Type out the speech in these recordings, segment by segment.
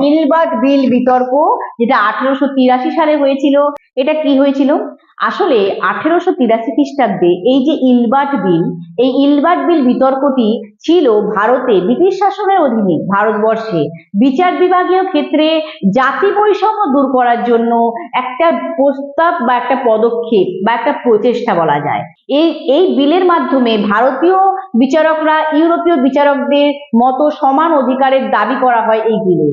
Gilbert বিল বিতর্ক, যেটা আঠেরোশো তিরাশি সালে হয়েছিল, এটা কি হয়েছিল? আসলে আঠেরোশো তিরাশি খ্রিস্টাব্দে এই যে ইলবার্ট বিল, এই ইলবার্ট বিল বিতর্কটি ছিল ভারতে ব্রিটিশ শাসনের অধীনে, ভারতবর্ষে। বিচার বিভাগীয় ক্ষেত্রে জাতি বৈষম্য দূর করার জন্য একটা প্রস্তাব বা একটা পদক্ষেপ বা একটা প্রচেষ্টা বলা যায়। এই এই বিলের মাধ্যমে ভারতীয় বিচারকরা, ইউরোপীয় বিচারকদের মতো সমান অধিকারের দাবি করা হয় এই বিলে।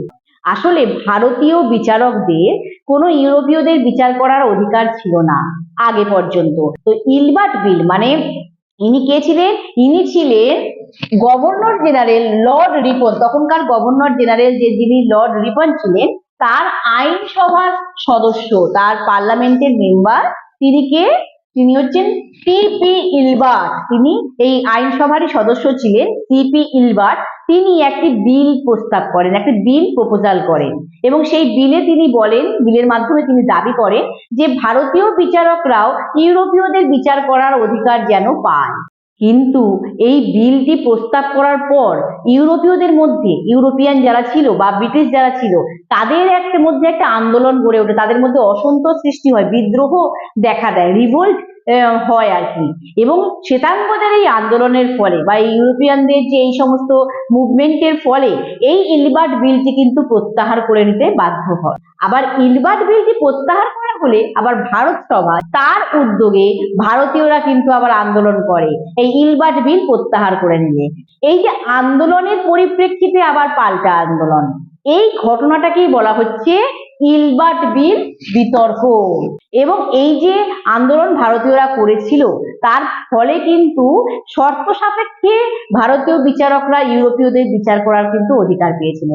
আসলে ভারতীয় বিচারকদের, কোনো ইউরোপীয়দের বিচার করার অধিকার ছিল না আগে পর্যন্ত। তো ইলবার্ট বিল মানে ইনি কে ছিলেন? ইনি ছিলেন গভর্নর জেনারেল লর্ড রিপন। তখনকার গভর্নর জেনারেল যে যিনি লর্ড রিপন ছিলেন, তার আইনসভার সদস্য, তার পার্লামেন্টের মেম্বার, তিনি কে? তিনি হচ্ছেন সিপি ইলবার্ট। তিনি এই আইনসভারই সদস্য ছিলেন সিপি ইলবার্ট। তিনি একটি বিল প্রস্তাব করেন, একটি বিল প্রপোজাল করেন। এবং সেই বিলে তিনি বলেন, বিলের মাধ্যমে তিনি দাবি করেন যে ভারতীয় বিচারকরাও ইউরোপীয়দের বিচার করার অধিকার যেন পায় কিন্তু এই বিলটি প্রস্তাব করার পর ইউরোপীয়দের মধ্যে, ইউরোপিয়ান যারা ছিল বা ব্রিটিশ যারা ছিল, তাদের একটা মধ্যে একটা আন্দোলন গড়ে ওঠে। তাদের মধ্যে অসন্তোষ সৃষ্টি হয়, বিদ্রোহ দেখা দেয়। রিভোল্ট হয় আর কি। এবং শ্বেতাঙ্গদের এই আন্দোলনের ফলে বা ইউরোপিয়ানদের যে এই সমস্ত মুভমেন্টের ফলে এই ইলবার্ট বিলটি কিন্তু প্রত্যাহার করে নিতে বাধ্য হয়। আবার ইলবার্ট বিলটি প্রত্যাহার করা হলে আবার ভারত সভা, তার উদ্যোগে ভারতীয়রা কিন্তু আবার আন্দোলন করে, এই ইলবার্ট বিল প্রত্যাহার করে নিয়ে। এই যে আন্দোলনের পরিপ্রেক্ষিতে আবার পাল্টা আন্দোলন, এই ঘটনাটাকেই বলা হচ্ছে ইলবার্ট বিল বিতর্ক। এবং এই যে আন্দোলন ভারতীয়রা করেছিল, তার ফলে কিন্তু শর্ত সাপেক্ষে ভারতীয় বিচারকরা ইউরোপীয়দের বিচার করার কিন্তু অধিকার পেয়েছিল।